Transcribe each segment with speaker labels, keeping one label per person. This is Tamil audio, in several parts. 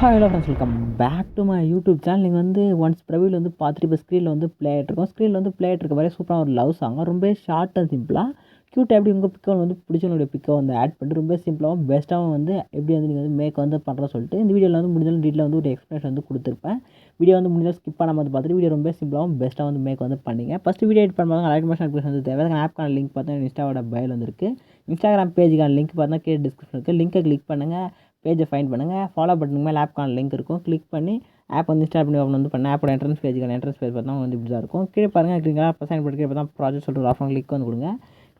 Speaker 1: Hi hello friends welcome back to my YouTube channel நீங்கள் வந்து ஒன்ஸ் பிரவியில் வந்து பார்த்துட்டு இப்போ ஸ்க்ரீனில் வந்து ப்ளே ஆகிட்ருக்கோம் ஸ்க்ரீனில் வந்து ப்ளே ஆகிட்ருக்க மாதிரி சூப்பராக ஒரு லவ் சாங் ரொம்ப ஷார்ட் அண்ட் சிம்பிளாக க்யூட் எப்படி உங்கள் பிக்கை வந்து பிடிச்சவனுடைய பிக்கை வந்து ஆட் பண்ணிட்டு ரொம்ப சிம்பிளாகவும் பெஸ்ட்டாகவும் வந்து எப்படி வந்து நீங்கள் வந்து மேக் வந்து பண்ணுற சொல்லிட்டு இந்த வீடியோவில் வந்து முடிஞ்சாலும் டீட்டில் வந்து ஒரு எக்ஸ்ப்ளனேஷன் வந்து கொடுத்துருப்பேன். வீடியோ வந்து முடிஞ்சால் ஸ்கிப் பண்ணாமல் வந்து பார்த்துட்டு வீடியோ ரொம்ப சிம்பிளாகவும் பெஸ்ட்டாக வந்து மேக் வந்து பண்ணிங்க. ஃபஸ்ட்டு வீடியோ எடிட் பண்ணும்போது லைட் மோஷன் அப்ளிகேஷன் வந்து தேவை. ஆப்க்கான லிங்க் பார்த்தா இன்ஸ்டாவோட பயில் வந்துருக்கு இன்ஸ்டாகிராம் பேஜுக்கான லிங்க் பார்த்தா கீழே டிஸ்கிரிப்ஷன் இருக்குது லிங்க்கை கிளிக் பண்ணுங்கள் பேஜை ஃபைன் பண்ணுங்கள் ஃபாலோ பட்டனுக்கு மேலே ஆப்க்கான லிங்க் இருக்கும். கிளிக் பண்ணி ஆப் வந்து இன்ஸ்டால் பண்ணி ஓப்பன் வந்து பண்ண. ஆப்போட என்ட்ரன்ஸ் பேஜுக்கான என்ட்ரன்ஸ் பேஜ் பார்த்தா வந்து இப்படி தான் இருக்கும். கீழே பாருங்கள் கிளிக்காக ப்ரெசென்ட் பண்ணி பார்த்தா ப்ராஜெக்ட் சொல்லிட்டு ஒரு ஆஃபர் கிளிக் வந்து கொடுங்க.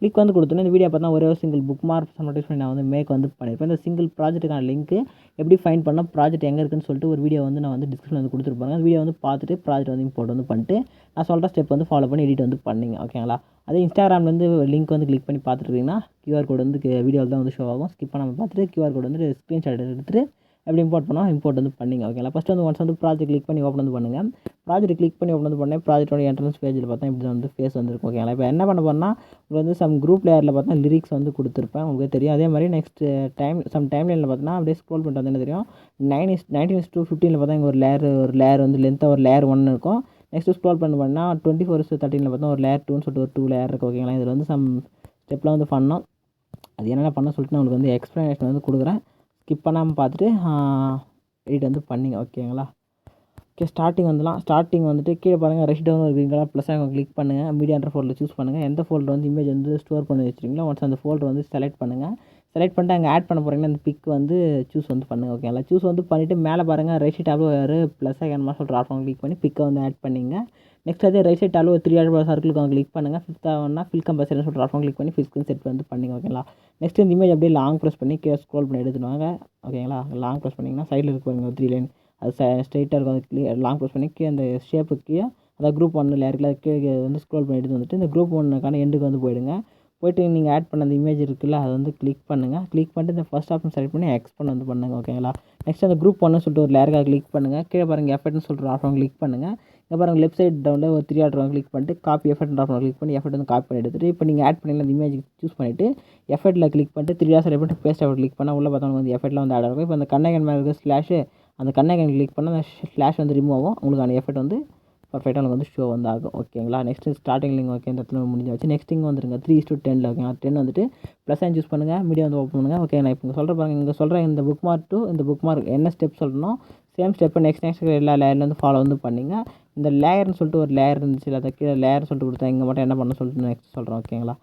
Speaker 1: கிளிக் வந்து கொடுத்தோன்னே இந்த வீடியோ பார்த்தா ஒரே ஒரு சிங்கிள் புக் மார்க் நோட்டிஸ் பண்ணி நான் வந்து மேக் வந்து பண்ணியிருப்பேன் இந்த சிங்கிள் ப்ராஜெக்ட்டுக்கான லிங்க் எப்படி ஃபைன் பண்ணால் ப்ராஜெக்ட் எங்கே இருக்குன்னு சொல்லிட்டு ஒரு வீடியோ வந்து நான் வந்து டிஸ்கிரிப்ஷன் வந்து கொடுத்துருப்பாங்க அந்த வீடியோ வந்து பார்த்துட்டு ப்ராஜெக்ட் வந்து இம்போர்ட் வந்து பண்ணிட்டு நான் சொல்கிற ஸ்டெப் வந்து ஃபாலோ பண்ணி எடிட் வந்து பண்ணிங்க ஓகேங்களா அதே இன்ஸ்டாகிராம்லேருந்து லிங்க் வந்து கிளிக் பண்ணி பார்த்துருக்கீங்கன்னா கியூஆர் கோட் வந்து வீடியோவில் தான் வந்து ஷோ ஆகும். ஸ்கிப் பண்ணாமல் பார்த்துட்டு கியூஆர் கோட் வந்து ஸ்க்ரீன்ஷாட் எடுத்துகிட்டு எப்படி இம்போர்ட் பண்ணோம் இம்போர்ட் வந்து பண்ணிங்க. ஓகேங்களா ஃபஸ்ட்டு வந்து ஒன்ஸ் வந்து ப்ராஜெக்ட் கிளிக் பண்ணி ஓப்பன் வந்து பண்ணுங்கள் ப்ராஜெக்ட் கிளிக் பண்ணி ஓப்பன் வந்து பண்ணேன் ப்ராஜெக்டோட என்ட்ரன்ஸ் பேஜில் பார்த்தா இப்படி வந்து ஃபேஸ் வந்துருக்கும். ஓகேங்களா இப்போ என்ன பண்ண போனால் உங்களுக்கு வந்து சம் குரூப் லேயரில் பார்த்தா லிரிக்ஸ் வந்து கொடுத்துருப்பேன். உங்களுக்கு தெரியும். அதே மாதிரி நெக்ஸ்ட் டைம் சம் டைம் லைனில் பார்த்தீங்கன்னா அப்படியே ஸ்க்ரோல் பண்ணிட்டு வந்து என்ன தெரியும் nine is nineteen is two ஃபிஃப்டீனில் பார்த்தா இங்கே ஒரு லேயர் ஒரு லேயர் வந்து லென்த்தாக ஒரு லேயர் ஒன்று இருக்கும். நெக்ஸ்ட்டு ஸ்க்ரோல் பண்ண பண்ணால் டுவெண்ட்டி ஃபோர் தேர்ட்டினில் பார்த்தா ஒரு லேயர் டூன்னு சொல்லிட்டு ஒரு டூ லேயர் இருக்குது ஓகேங்களா இதில் வந்து சம் ஸ்டெப்லாம் வந்து பண்ணோம். அது என்னென்ன பண்ண சொல்லிட்டு நான் உங்களுக்கு வந்து எக்ஸ்ப்ளனேஷன் வந்து கொடுக்குறேன். ஸ்கிப் பண்ணாமல் பார்த்துட்டு எடிட் வந்து பண்ணிங்க ஓகேங்களா ஓகே ஸ்டார்டிங் வந்துலாம் ஸ்டார்டிங் வந்துட்டு கீழே பாருங்கள் ரெஷ் டவுன் இருக்குங்களா? ப்ளஸ் அவங்க கிளிக் பண்ணுங்கள் மீடியான்ற ஃபோல்டர் சூஸ் பண்ணுங்கள் எந்த ஃபோல்டர் வந்து இமேஜ் வந்து ஸ்டோர் பண்ணி வச்சுருக்கீங்களோ ஒன்ஸ் அந்த ஃபோல்டர் வந்து செலக்ட் பண்ணுங்கள் செலக்ட் பண்ணிட்டு அங்கே ஆட் பண்ண போகிறீங்கன்னா அந்த பிக் வந்து சூஸ் வந்து பண்ணுங்கள் ஓகேங்களா சூஸ் வந்து பண்ணிவிட்டு மேலே பாருங்கள் ரைட் சைட் டேப்ல ஒரு ப்ளஸ் ஐக்கன் சொல்கிற ஆப்ஷன் கிளிக் பண்ணி பிக்கை வந்து ஆட் பண்ணிங்க. நெக்ஸ்ட் அதே ரைட் சைட் டேப்ல ஒரு த்ரீ ஆட் சர்க்கிளுக்கு அவங்க கிளிக் பண்ணுங்கள் ஃபிஃப்த் ஆகும்னா ஃபில் கம்பல்சரி சொல்கிற ஆப்ஷன் கிளிக் பண்ணி ஃபிஸ்க்கு செட் வந்து பண்ணிங்க ஓகேங்களா நெக்ஸ்ட் இந்த இமேஜ் அப்படியே லாங் ப்ரெஸ் பண்ணி கே ஸ்க்ரோல் பண்ணி எடுத்துடுவாங்க ஓகேங்களா லாங் ப்ரெஸ் பண்ணிங்கன்னா சைடில் இருப்பாங்க த்ரீ லைன் அது ஸ்ட்ரைட்டாக இருக்கும் அது கிளியர் லாங் ப்ரெஸ் பண்ணி கீழே அந்த ஷேப்புக்கு அதாவது குரூப் ஒன்னில் இருக்குல்ல கீழே வந்து ஸ்க்ரோல் பண்ணி எடுத்து வந்துட்டு இந்த குரூப் ஒன்றுக்கான எண்டுக்கு வந்து போயிடுங்க. போய்ட்டு நீங்கள் ஆட் பண்ண அந்த இமேஜ் இருக்குல்ல அதை வந்து கிளிக் பண்ணுங்கள் கிளிக் பண்ணிட்டு இந்த ஃபஸ்ட் ஆப்ஷன் செலக்ட் பண்ணி எக்ஸ்பெண்ட் வந்து பண்ணுங்கள் ஓகேங்களா நெக்ஸ்ட் அந்த குரூப் ஒன்று சொல்லிட்டு ஒரு லேருக்காக கிளிக் பண்ணுங்கள் கீழே பாருங்கள் எஃபர்ட்னு சொல்லிட்டு ஆப்ஷன் கிளிக் பண்ணுங்கள் இங்கே பாருங்கள் லெஃப்ட் சைட் டவுனில் ஒரு த்ரீ ஆட்ரு கிளிக் பண்ணிட்டு காப்பி எஃபெக்ட் ஆப்ஷன் கிளிக் பண்ணி எஃபெக்ட் வந்து காப்பி பண்ணி எடுத்துகிட்டு இப்போ நீங்கள் ஆட் பண்ணி அந்த இமேஜ் சூஸ் பண்ணிவிட்டு எஃபர்ட்டில் கிளிக் பண்ணிட்டு த்ரீ ஆர் செலக்ட் பண்ணிட்டு பேஸ்ட் எஃபர்ட் கிளிக் பண்ணால் உள்ள பார்த்தவங்க வந்து எஃபெக்ட்டில் வந்து ஆட் ஆகும். இப்போ அந்த கண்ணகன் மேலே இருக்க அந்த கண்ணகன் கிளிக் பண்ணால் அந்த ஸ்லாஷ் வந்து ரிமூவ் ஆகும். உங்களுக்கு அந்த எஃபெக்ட் வந்து பர்ஃபெக்டாக நமக்கு வந்து ஷோ வந்து ஆகும் ஓகேங்களா நெக்ஸ்ட்டு ஸ்டார்டிங் லிங்க் ஓகே இந்த இடத்துல முடிஞ்சு வச்சு. நெக்ஸ்ட் இங்கே வந்துருங்க. த்ரீ டூ டெனில் ஓகேங்களா டென் வந்துட்டு ப்ளஸ் சூஸ் பண்ணுங்கள் மீடியா வந்து ஓப்பன் பண்ணுங்கள் ஓகே நான் இப்போ சொல்கிற பாருங்க. இங்கே சொல்கிறேன் இந்த புக் மார்க் டூ இந்த புக் மார்க் என்ன ஸ்டெப் சொல்லணும் சேம் ஸ்டெப்பை நெக்ஸ்ட் நெக்ஸ்ட் எல்லா லேயர்லேருந்து ஃபாலோ வந்து பண்ணிங்க. இந்த லேயர்னு சொல்லிட்டு ஒரு லேயர் இருந்துச்சு. அதை கீழே லேயர் சொல்லிட்டு கொடுத்தா இங்கே மட்டும் என்ன பண்ண சொல்லிட்டு நெக்ஸ்ட் சொல்கிறேன் ஓகேங்களா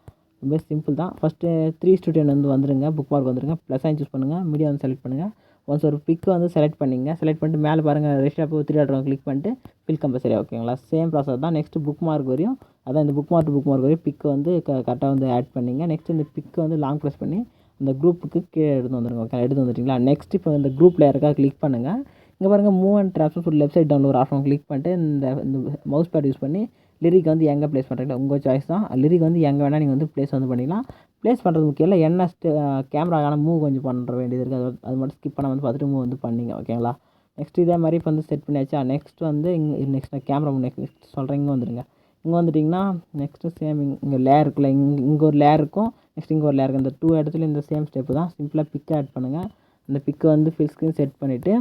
Speaker 1: ரொம்ப சிம்பிள் தான். ஃபஸ்ட்டு த்ரீ ஸ்டூ டென் வந்து வந்துருங்க. புக் மார்க் வந்துருங்க. ப்ளஸ் சைன் சூஸ் பண்ணுங்கள் மீடியா வந்து செலக்ட் பண்ணுங்கள் ஒன்ஸ் ஒரு பிக் வந்து செலக்ட் பண்ணிங்க செலக்ட் பண்ணிட்டு மேலே பாருங்கள் ரெஜிஸ்டர் போய் த்ரீ ஆட்ரம் கிளிக் பண்ணிட்டு ஃபில் கம்பல்சரி ஓகேங்களா சேம் ப்ராசஸ் தான். நெக்ஸ்ட் புக் மார்க் வரையும் அதான் இந்த புக் மார்க் புக் மார்க் வரையும் பிக்கு வந்து கரெக்டாக வந்து ஆட் பண்ணிங்க. நெக்ஸ்ட் இந்த பிக்கு வந்து லாங் ப்ரெஸ் பண்ணி அந்த குரூப்புக்கு கீழே எடுத்து வந்துருங்க ஓகே எடுத்து வந்துட்டிங்களா? நெக்ஸ்ட் இப்போ இந்த குரூப் லேயருக்காக கிளிக் பண்ணுங்கள் இங்கே பாருங்கள் மூவ் அண்ட் ட்ராப்ஸ் ஒரு லெஃப்ட் சைட் டவுன் ஒரு ஆப்ஷன் கிளிக் பண்ணிட்டு இந்த இந்த மவுஸ் பேட் யூஸ் பண்ணி லிரிக் வந்து எங்கே ப்ளேஸ் பண்ணுறீங்களா உங்கள் சாய்ஸ் தான். லிரிக் வந்து எங்கே வேணால் நீங்கள் வந்து ப்ளேஸ் வந்து பண்ணிக்கலாம். ப்ளேஸ் பண்ணுறது முக்கியம். இல்லை என்ன ஸ்டே கேமராக்கான மூவ் கொஞ்சம் பண்ணுற வேண்டியது இருக்குது அது அது மட்டும் ஸ்கிப் பண்ண வந்து பார்த்துட்டு மூவ் வந்து பண்ணிங்க ஓகேங்களா நெக்ஸ்ட் இதே மாதிரி இப்போ வந்து செட் பண்ணியாச்சா? நெக்ஸ்ட் வந்து இங்கே நெக்ஸ்ட் நான் கேமரா நெக்ஸ்ட் நெக்ஸ்ட் சொல்கிறேன் இங்கே வந்துடுங்க இங்கே வந்துட்டிங்கன்னா நெக்ஸ்ட்டு சேம் இங்கே லேயர் இருக்குல்ல இங்கே இங்கே ஒரு லேயர் இருக்கும். நெக்ஸ்ட் இங்கே ஒரு லேயர் இருக்கும் இந்த டூ இடத்துல இந்த சேம் ஸ்டெப்பு தான். சிம்பிளாக பிக்கை ஆட் பண்ணுங்கள் அந்த பிக்கை வந்து ஃபில் ஸ்க்ரீன் செட் பண்ணிவிட்டு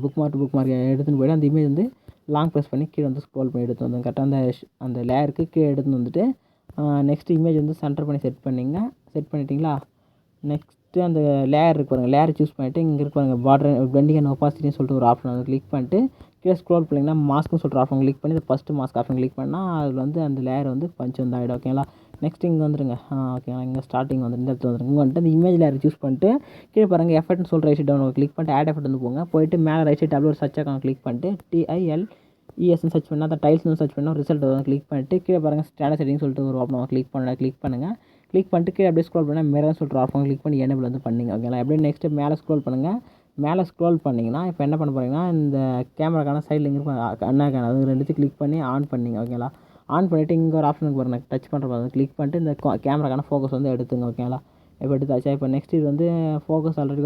Speaker 1: புக் மார்க் புக் மார்க் எடுத்துன்னு போய்ட்டு அந்த இமேஜ் வந்து லாங் ப்ரெஸ் பண்ணி கீழே வந்து ஸ்க்ரோல் பண்ணி எடுத்து வந்து கரெக்டாக அந்த அந்த லேயருக்கு கீழே எடுத்துன்னு வந்துட்டு நெக்ஸ்ட்டு இமேஜ் வந்து சென்டர் பண்ணி செட் பண்ணிங்க. செட் பண்ணிட்டீங்களா? நெக்ஸ்ட்டு அந்த லேயர் இருக்கு பாருங்கள் லேயர் சூஸ் பண்ணிவிட்டு இங்கே இருக்கு பாருங்கள் பார்டர் பெண்டிங் அண்ட் ஒப்பாசிட்டின்னு சொல்லிட்டு ஒரு ஆப்ஷன் வந்து கிளிக் பண்ணிட்டு கீழே ஸ்க்ரோல் பண்ணிங்கன்னா மாஸ்க்னு சொல்கிற ஆப்ஷன் கிளிக் பண்ணி இந்த ஃபஸ்ட்டு மாஸ்க் ஆப்ஷன் கிளிக் பண்ணால் அதில் வந்து அந்த லேயர் வந்து பஞ்ச் வந்து ஆகிடும் ஓகேங்களா நெக்ஸ்ட் இங்கே வந்துருங்க. ஓகேங்களா இங்கே ஸ்டார்டிங் வந்து இந்த இடத்துல வந்துருங்க. இங்கே வந்துட்டு அந்த இமேஜ் லேயர் சூஸ் பண்ணிட்டு கீழே பாருங்கள் எஃபெக்ட்னு சொல்கிற ரைட் டவுன் கிளிக் பண்ணிட்டு ஆட் எஃபர்ட் வந்து போங்க. போயிட்டு மேலே ரைட் சைட் டபுள் ஒரு சர்ச் அக்கௌண்ட் கிளிக் பண்ணிட்டு டிஐஎல் இஎஸ்ன்னு சர்ச் பண்ணால் அந்த டைல்ஸ்னு சர்ச் பண்ணால் ரிசல்ட் வரும் கிளிக் பண்ணிட்டு கீழே பாருங்கள் ஸ்டாண்டர்ட் செட்டிங் சொல்லிட்டு ஒரு ஆப்ஷன் கிளிக் பண்ண கிளிக் பண்ணுங்கள் கிளிக் பண்ணிட்டு கீழே அப்படியே ஸ்க்ரோல் பண்ணால் மேலே சொல்லிட்டு ஆப்ஷன் கிளிக் பண்ணி என்ன வந்து பண்ணிங்க ஓகேங்களா அப்படியே நெக்ஸ்ட்டு மேலே ஸ்க்ரோல் பண்ணுங்கள் மேலே ஸ்க்ரோல் பண்ணிங்கன்னா இப்போ என்ன பண்ண போகிறீங்கன்னா இந்த கேமராக்கான சைடில் இங்கே இருக்கும் அண்ணாக்கான அது ரெண்டுத்தையும் கிளிக் பண்ணி ஆன் பண்ணிங்க ஓகேங்களா ஆன் பண்ணிவிட்டு இங்கே ஒரு ஆப்ஷனுக்கு பாருங்கள் டச் பண்ணுற பாருங்க கிளிக் பண்ணிட்டு இந்த கேமராக்கான ஃபோக்கஸ் வந்து எடுத்துங்க ஓகேங்களா இப்போ எடுத்தாச்சா? இப்போ நெக்ஸ்ட் இது வந்து ஃபோக்கஸ் ஆல்ரெடி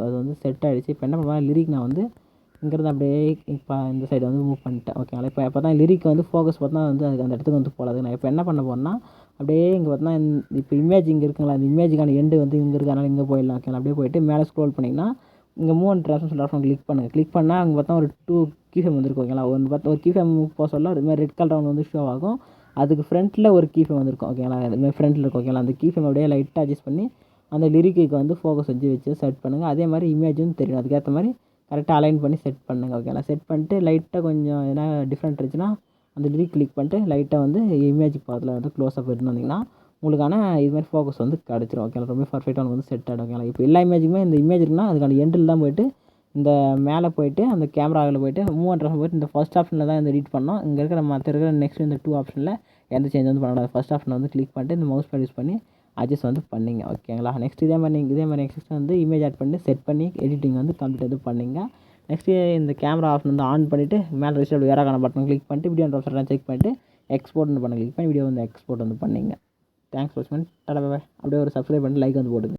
Speaker 1: அது வந்து செட் ஆகிடுச்சு இப்போ என்ன பண்ணுவாங்க லிரிக் நான் வந்து இங்கேருந்து அப்படியே இப்போ இந்த சைடு வந்து மூவ் பண்ணிட்டேன். ஓகேங்களா இப்போ இப்போ தான் லிரிக் வந்து ஃபோக்கஸ் பார்த்தா வந்து அதுக்கு அந்த இடத்துக்கு வந்து போகலாது நான் இப்போ என்ன பண்ண போகிறேன்னா அப்படியே இங்கே பார்த்தோன்னா இப்போ இமேஜ் இங்கே இருக்குங்களா அந்த இமேஜுக்கான எண்டு வந்து இங்கே இருக்கு. அதனால் இங்கே போயிடலாம். ஓகேங்களா அப்படியே போயிட்டு மேலே ஸ்க்ரோல் பண்ணிங்கன்னா இங்கே move and transfer off option click பண்ணுங்கள் கிளிக் பண்ணால் அங்கே பார்த்தா ஒரு டூ கீஃபேம் வந்துருக்கும் ஓகேங்களா ஒன்று பார்த்தா ஒரு கீஃபேம் போக சொல்ல இது மாதிரி ரெட் கலர் ஒன்று வந்து ஷோ ஆகும். அதுக்கு ஃப்ரண்ட்டில் ஒரு கீஃபேம் வந்திருக்கும் ஓகேங்களா அதுமாதிரி ஃப்ரண்ட்டில் இருக்கும். ஓகேங்களா அந்த கீஃபேம் அப்படியே லைட்டாக அட்ஜஸ்ட் பண்ணி அந்த லிரிக்கு வந்து ஃபோக்கஸ் வச்சு வச்சு செட் பண்ணுங்கள் அதே மாதிரி இமேஜும் தெரியும். அதுக்கேற்ற மாதிரி கரெக்டாக அலைன் பண்ணி செட் பண்ணுங்கள் ஓகேங்களா செட் பண்ணிட்டு லைட்டாக கொஞ்சம் எதனா டிஃப்ரெண்ட் இருந்துச்சுன்னா அந்த லிரிக் கிளிக் பண்ணிட்டு லைட்டாக வந்து இமேஜ் பக்கத்தில் வந்து க்ளோஸ் அப் எடுத்துன்னு வந்தீங்கன்னா உங்களுக்கான இது மாதிரி ஃபோக்கஸ் வந்து கிடச்சிரும் ஓகேங்களா ரொம்ப பர்ஃபெக்டாக உங்களுக்கு வந்து செட் ஆகிடும் ஓகேங்களா இப்போ எல்லா இமேஜுக்குமே இந்த இமேஜ் இருக்குன்னா அதுக்கான எண்டில் தான் போயிட்டு இந்த மேலே போயிட்டு அந்த கேமராவில் போயிட்டு மூவ் அண்ட் போயிட்டு இந்த ஃபஸ்ட் ஆப்ஷனில் தான் இந்த எடிட் பண்ணோம் இங்கே இருக்கிற மற்ற இருக்கிற நெக்ஸ்ட் இந்த டூ ஆப்ஷனில் எந்த சேஞ்ச் வந்து பண்ணக்கூடாது. ஃபஸ்ட் ஆப்ஷனை வந்து கிளிக் பண்ணிட்டு இந்த மவுஸ் பேட் யூஸ் பண்ணி அட்ஜஸ்ட் வந்து பண்ணிங்க ஓகேங்களா நெக்ஸ்ட் இதே மாதிரி நீங்கள் இதே மாதிரி நெக்ஸ்ட் வந்து இமேஜ் ஆட் பண்ணி செட் பண்ணி எடிட்டிங் வந்து கம்ப்ளீட் இது பண்ணிங்க. நெக்ஸ்ட்டு இந்த கேமரா ஆப்ஷன் வந்து ஆன் பண்ணிவிட்டு மேலே ரிசல்ட் வேறாக்கான பட்டன் கிளிக் பண்ணிட்டு வீடியோ ஆப்ஷன் செக் பண்ணிட்டு எக்ஸ்போர்ட்னு பண்ண கிளிக் பண்ணி வீடியோ வந்து எக்ஸ்போர்ட் வந்து பண்ணிங்க. தேங்க்ஸ் வாட்ச்மேன் பண்ணி பாய் அப்படியே ஒரு சப்ஸ்கிரைப் பண்ணிட்டு லைக் வந்து போடுங்க